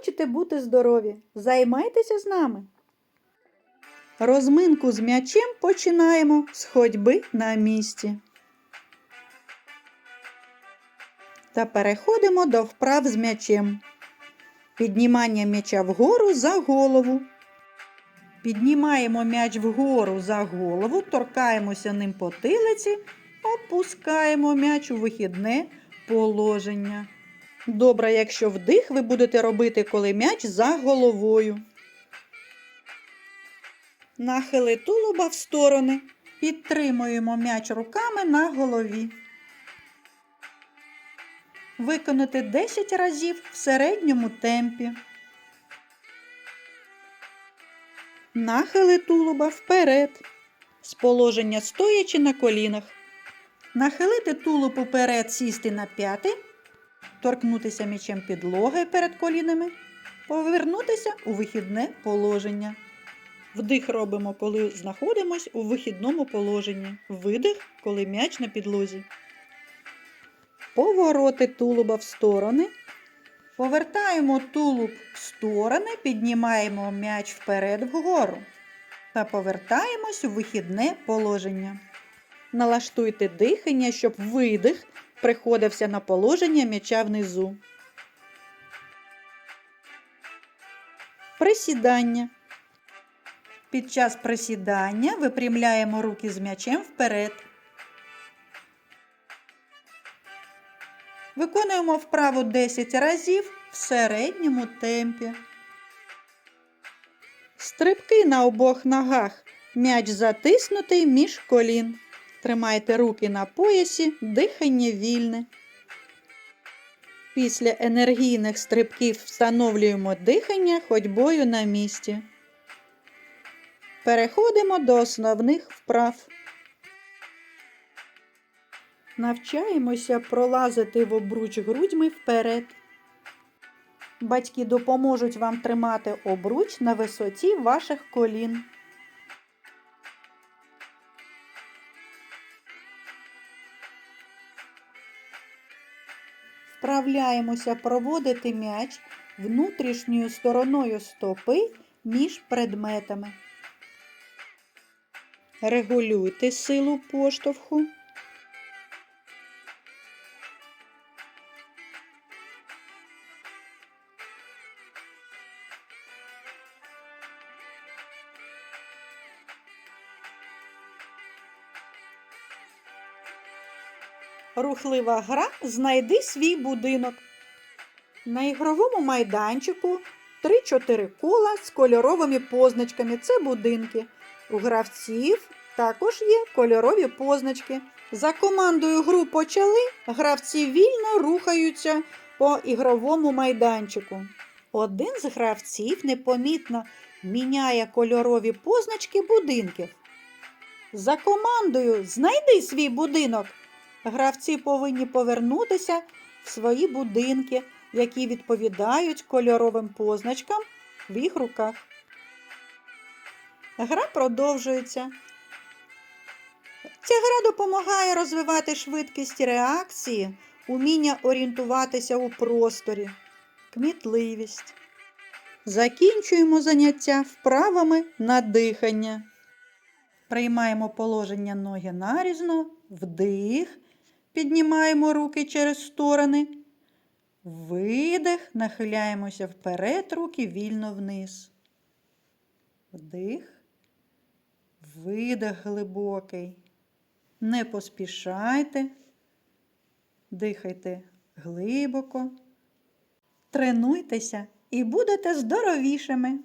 Хочете бути здорові? Займайтеся з нами. Розминку з м'ячем починаємо з ходьби на місці. Та переходимо до вправ з м'ячем. Піднімання м'яча вгору за голову. Піднімаємо м'яч вгору за голову, торкаємося ним потилиці, опускаємо м'яч у вихідне положення. Добре, якщо вдих ви будете робити, коли м'яч за головою. Нахили тулуба в сторони. Підтримуємо м'яч руками на голові. Виконати 10 разів в середньому темпі. Нахили тулуба вперед. З положення стоячи на колінах. Нахилити тулуб уперед, сісти на п'яти. Торкнутися м'ячем підлоги перед колінами. Повернутися у вихідне положення. Вдих робимо, коли знаходимось у вихідному положенні. Видих, коли м'яч на підлозі. Повороти тулуба в сторони. Повертаємо тулуб в сторони, піднімаємо м'яч вперед вгору. Та повертаємось у вихідне положення. Налаштуйте дихання, щоб видих приходився на положення м'яча внизу. Присідання. Під час присідання випрямляємо руки з м'ячем вперед. Виконуємо вправу 10 разів в середньому темпі. Стрибки на обох ногах. М'яч затиснутий між колін. Тримайте руки на поясі, дихання вільне. Після енергійних стрибків встановлюємо дихання ходьбою на місці. Переходимо до основних вправ. Навчаємося пролазити в обруч грудьми вперед. Батьки допоможуть вам тримати обруч на висоті ваших колін. Вправляємося проводити м'яч внутрішньою стороною стопи між предметами. Регулюйте силу поштовху. Рухлива гра Знайди свій будинок. На ігровому майданчику 3-4 кола з кольоровими позначками. Це будинки. У гравців також є кольорові позначки. За командою гру почали, гравці вільно рухаються по ігровому майданчику. Один з гравців непомітно міняє кольорові позначки будинків. За командою Знайди свій будинок. Гравці повинні повернутися в свої будинки, які відповідають кольоровим позначкам в їх руках. Гра продовжується. Ця гра допомагає розвивати швидкість реакції, уміння орієнтуватися у просторі, кмітливість. Закінчуємо заняття вправами на дихання. Приймаємо положення ноги нарізно, вдих, піднімаємо руки через сторони, видих, нахиляємося вперед, руки вільно вниз. Вдих, видих глибокий. Не поспішайте, дихайте глибоко, тренуйтеся і будете здоровішими.